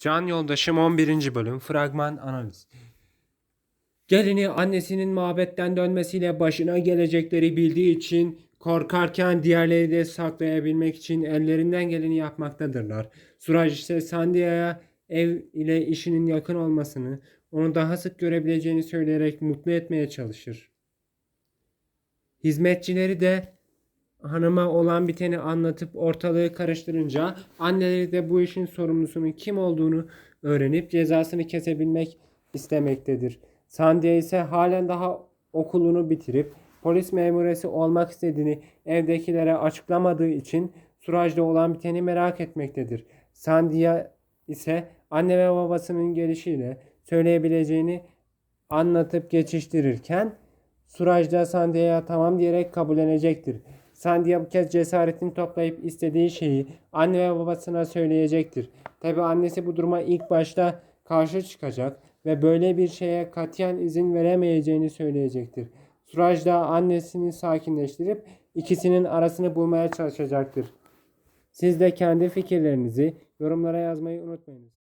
Can Yoldaşım 11. bölüm fragman analiz. Gelini annesinin mabetten dönmesiyle başına gelecekleri bildiği için korkarken diğerleri de saklayabilmek için ellerinden geleni yapmaktadırlar. Suraj ise Sandia'ya ev ile işinin yakın olmasını, onu daha sık görebileceğini söyleyerek mutlu etmeye çalışır. Hizmetçileri de hanıma olan biteni anlatıp ortalığı karıştırınca anneleri de bu işin sorumlusunun kim olduğunu öğrenip cezasını kesebilmek istemektedir. Sandia ise halen daha okulunu bitirip polis memuresi olmak istediğini evdekilere açıklamadığı için Suraj'da olan biteni merak etmektedir. Sandia ise anne ve babasının gelişiyle söyleyebileceğini anlatıp geçiştirirken Suraj da Sandia'ya tamam diyerek kabullenecektir. Sandia bu kez cesaretini toplayıp istediği şeyi anne ve babasına söyleyecektir. Tabi annesi bu duruma ilk başta karşı çıkacak ve böyle bir şeye katiyen izin veremeyeceğini söyleyecektir. Suraj da annesini sakinleştirip ikisinin arasını bulmaya çalışacaktır. Siz de kendi fikirlerinizi yorumlara yazmayı unutmayınız.